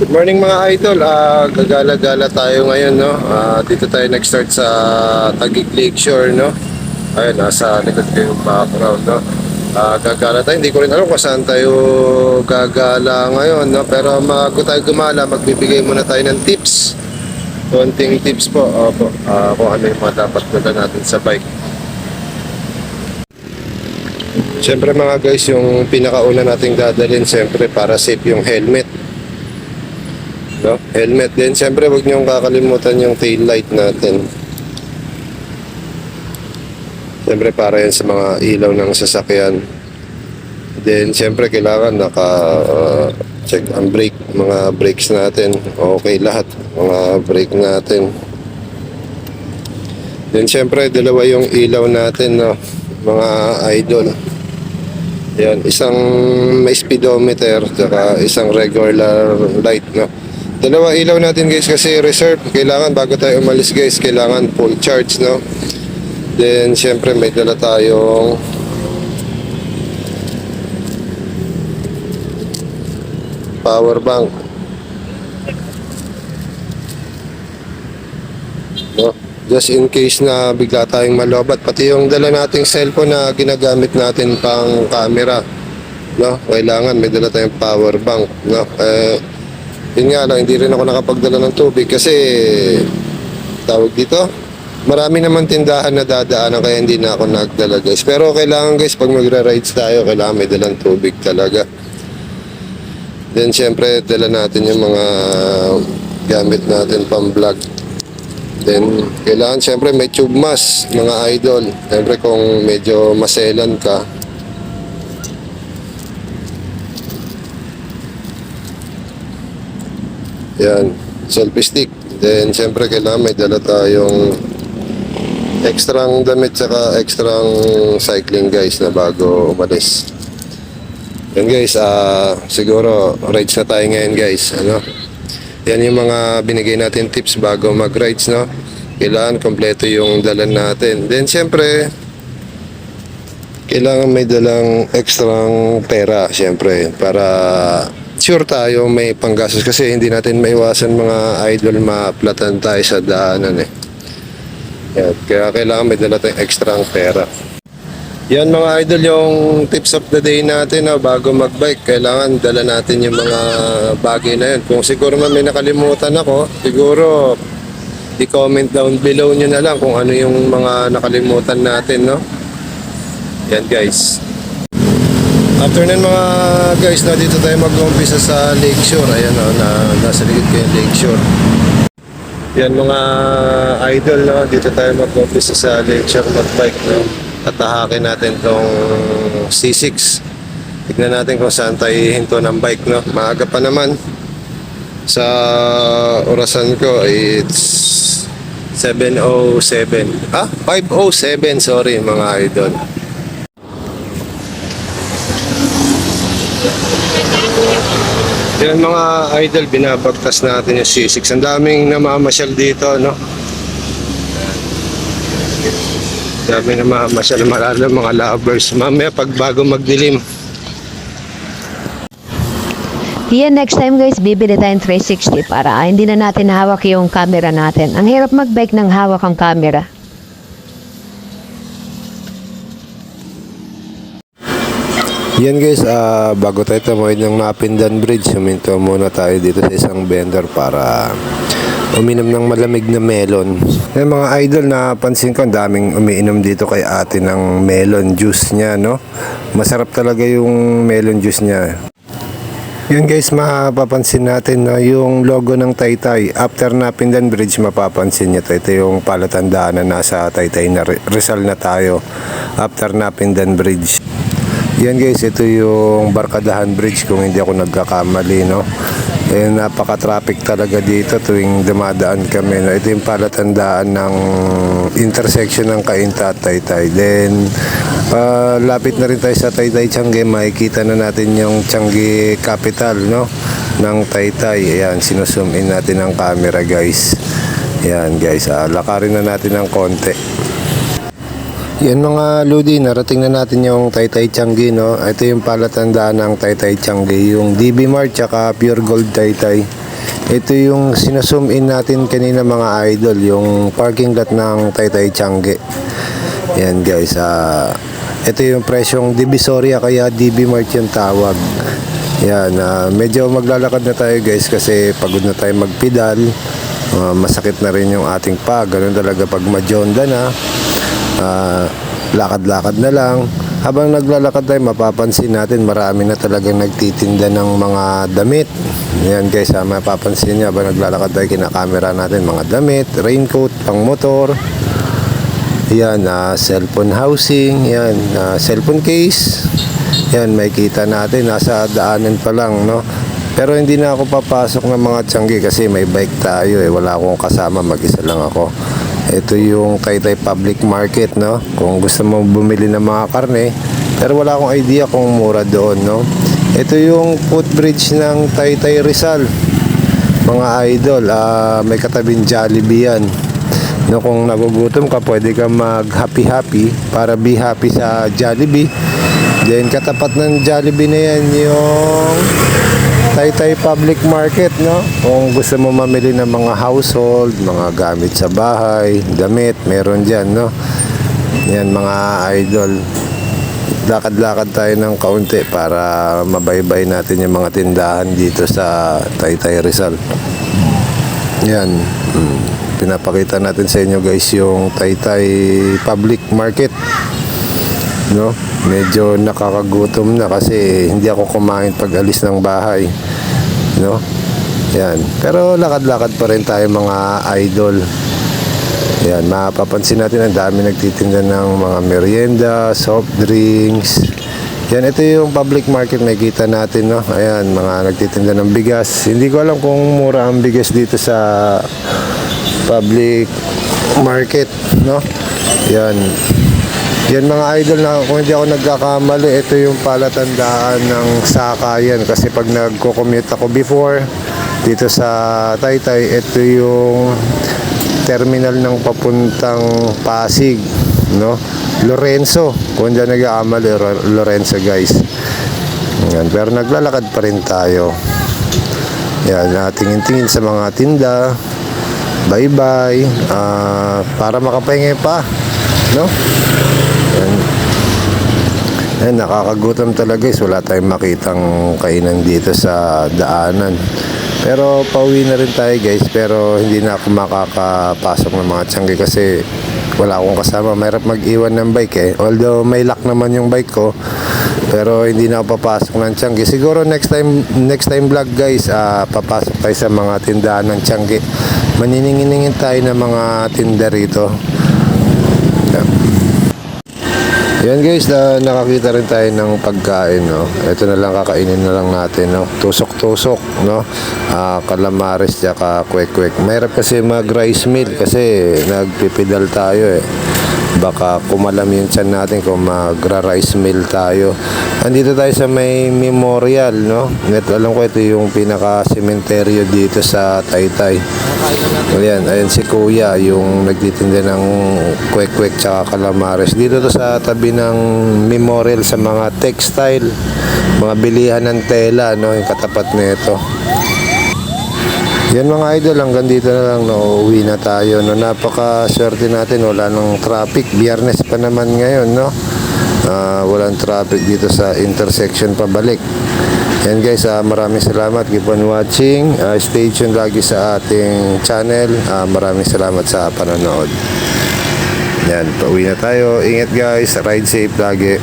Good morning mga idol. Ah, gagala-gala tayo ngayon, no? Ah, dito tayo nag-start sa Taguig Lakeshore, no? Ayun, nasa likod ko yung background, no? Ah, gagala tayo. Hindi ko rin alam kung saan tayo gagala ngayon, no? Pero bago tayo gumala, magbibigay muna tayo ng tips. Konting tips po. Opo. Ah, kung ano yung mga dapat ganda natin sa bike. Siyempre mga guys, yung pinakauna nating dadalhin, siyempre para safe yung helmet. No? Helmet din. Siyempre, huwag niyong kakalimutan yung tail light natin. Siyempre, para yan sa mga ilaw ng sasakyan. Then, siyempre, kailangan naka uh, ang brake, mga brakes natin. Okay lahat, mga brake natin. Then, siyempre, dalawa yung ilaw natin, no? mga idol. Yan, isang may speedometer, saka isang regular light, no? Dalawa ilaw natin guys kasi reserve. Kailangan bago tayo umalis guys, kailangan full charge, no? Then, syempre may dala tayong power bank. No? Just in case na bigla tayong malobat. Pati yung dala nating cellphone na ginagamit natin pang camera. No? Kailangan may dala tayong power bank. No? Eh, yun nga lang, hindi rin ako nakapagdala ng tubig kasi tawag dito, marami naman tindahan na dadaanan kaya hindi na ako nagdala guys. Pero kailangan guys, pag magra-rides tayo, kailangan may dalang tubig talaga. Then syempre, dala natin yung mga gamit natin pang vlog. Then, kailangan syempre may tube mask, mga idol. Syempre kung medyo maselan ka, Yan, selfie stick. Then, siyempre, kailangan may dala tayong extrang damit saka extrang cycling guys na bago umalis. Yan guys, ah siguro rides na tayo ngayon guys. Ano? Yan yung mga binigay natin tips bago mag-rides, no? Kailangan kompleto yung dalan natin. Then, siyempre, kailangan may dalang extrang pera, siyempre, para sure tayo may panggastos kasi hindi natin maiwasan mga idol maplatan tayo sa daanan eh. Yan, kaya kailangan may dala tayong extrang pera. Yan mga idol yung tips of the day natin no, bago magbike. Kailangan dala natin yung mga bagay na yun. Kung siguro man may nakalimutan ako, siguro i-comment down below nyo na lang kung ano yung mga nakalimutan natin. No? Yan guys. Afternoon mga guys, na dito tayo mag-umpisa sa Lakeshore. Ayan o, na, nasa likod ko yung Lakeshore. Yan mga idol, no? dito tayo mag-umpisa sa Lakeshore mag-bike. No? Tatahakin natin tong C6. Tignan natin kung saan tayo hinto ng bike. No? Maaga pa naman. Sa orasan ko, it's 7.07. Ah, 5.07, sorry mga idol. Yan mga idol, binabagtas natin yung C6. Ang daming namamasyal dito, no? Dami namamasyal, marami mga lovers. Mamaya pag bago magdilim, Yan, next time guys, bibili tayong 360 para ah, hindi na natin hawak yung camera natin. Ang hirap mag-bike ng hawak ang camera. Yan guys, ah, bago tayo tumawid ng Mapindan Bridge, huminto muna tayo dito sa isang vendor para uminom ng malamig na melon. Yan mga idol, napansin ko ang daming umiinom dito kay ate ng melon juice niya, no? Masarap talaga yung melon juice niya. Yun guys, mapapansin natin na yung logo ng Taytay. After Napindan Bridge, mapapansin nyo to. Ito yung palatandaan na nasa Taytay na Rizal na tayo. After Napindan Bridge. Yan guys, ito yung Barkadahan Bridge kung hindi ako nagkakamali, no? Eh, napaka-traffic talaga dito tuwing dumadaan kami. No? Ito yung palatandaan ng intersection ng Cainta at Taytay. Then, ah, lapit na rin tayo sa Taytay Changi. Makikita na natin yung Changi capital, no? Ng Taytay. Ayan, sinusum in natin ang camera, guys. Ayan, guys. ah, lakarin na natin ng konti. Yan mga Ludi, narating na natin yung Taytay Changi, no? Ito yung palatandaan ng Taytay Changi, yung DB Mart tsaka Pure Gold Taytay. Ito yung sinasum in natin kanina mga idol, yung parking lot ng Taytay Changi. Yan guys, ah ito yung presyong Divisoria kaya DB Mart yung tawag. Yan, ah, medyo maglalakad na tayo guys kasi pagod na tayo magpedal. Ah, masakit na rin yung ating pag. Ganun talaga pag majonda na. Ah, lakad-lakad na lang. Habang naglalakad tayo, mapapansin natin marami na talagang nagtitinda ng mga damit. Yan guys, ah, mapapansin niyo habang naglalakad tayo, kinakamera natin mga damit, raincoat, pang motor. Yan, ah, cellphone housing, yan, ah, cellphone case. Yan, may kita natin, nasa daanan pa lang, no? Pero hindi na ako papasok ng mga tiyanggi kasi may bike tayo eh. Wala akong kasama, mag-isa lang ako. Ito yung Taytay Public Market, no? Kung gusto mo bumili ng mga karne, pero wala akong idea kung mura doon, no? Ito yung footbridge ng Taytay Rizal. Mga idol, ah, may katabing Jollibee yan. No, kung nagugutom ka, pwede ka mag happy happy para be happy sa Jollibee. Then katapat ng Jollibee na yan yung Taytay Public Market, no? Kung gusto mo mamili ng mga household, mga gamit sa bahay, damit, meron dyan, no? Yan mga idol. Lakad-lakad tayo ng kaunti para mabaybay natin yung mga tindahan dito sa Taytay Rizal. Yan. Mm. Pinapakita natin sa inyo guys yung Taytay Public Market. No? Medyo nakakagutom na kasi hindi ako kumain pag alis ng bahay. No? Yan. Pero lakad-lakad pa rin tayo mga idol. Yan, mapapansin natin ang dami nagtitinda ng mga merienda, soft drinks. Yan, ito yung public market nakikita natin, no? Ayan, mga nagtitinda ng bigas. Hindi ko alam kung mura ang bigas dito sa public market, no? Yan. Yan mga idol na kung hindi ako nagkakamali, ito yung palatandaan ng sakayan kasi pag nagko-commute ako before dito sa Taytay, ito yung terminal ng papuntang Pasig, no? Lorenzo, kung hindi nag-aamal, Lorenzo guys. Yan, pero naglalakad pa rin tayo. Yan, natingin-tingin sa mga tinda. Bye-bye. Ah, para makapahinga pa, no? Yan. Yan, nakakagutom talaga guys. Wala tayong makitang kainan dito sa daanan. Pero pauwi na rin tayo guys. Pero hindi na ako makakapasok ng mga tiyanggi kasi wala akong kasama. Mahirap mag-iwan ng bike eh. Although may lock naman yung bike ko. Pero hindi na ako papasok ng tiyanggi. Siguro next time next time vlog guys, ah, papasok tayo sa mga tindahan ng tiyanggi. Maniningin tayo ng mga tinda rito. Yan guys, na nakakita rin tayo ng pagkain, no. Ito na lang kakainin na lang natin, no. Tusok-tusok, no. Ah, calamares tsaka kwek-kwek. Mahirap kasi mag-rice meal kasi nagpipidal tayo eh. Baka kumalam yung tiyan natin kung magra-rice meal tayo. Andito tayo sa may memorial, no. Ito, alam ko ito yung pinaka-sementeryo dito sa Taytay. Ayan, ayan si Kuya, yung nagtitinda ng kwek-kwek tsaka calamares. Dito to sa tabi ng memorial sa mga textile, mga bilihan ng tela, no, yung katapat nito. Yan mga idol, hanggang dito na lang, no, uwi na tayo, no, napaka swerte natin, wala nang traffic, biyernes pa naman ngayon, no, Ah, walang traffic dito sa intersection pabalik. Yan guys, ah, maraming salamat. Keep on watching. Ah, stay tuned lagi sa ating channel. Ah, maraming salamat sa panonood. Yan, pauwi na tayo. Ingat guys. Ride safe lagi.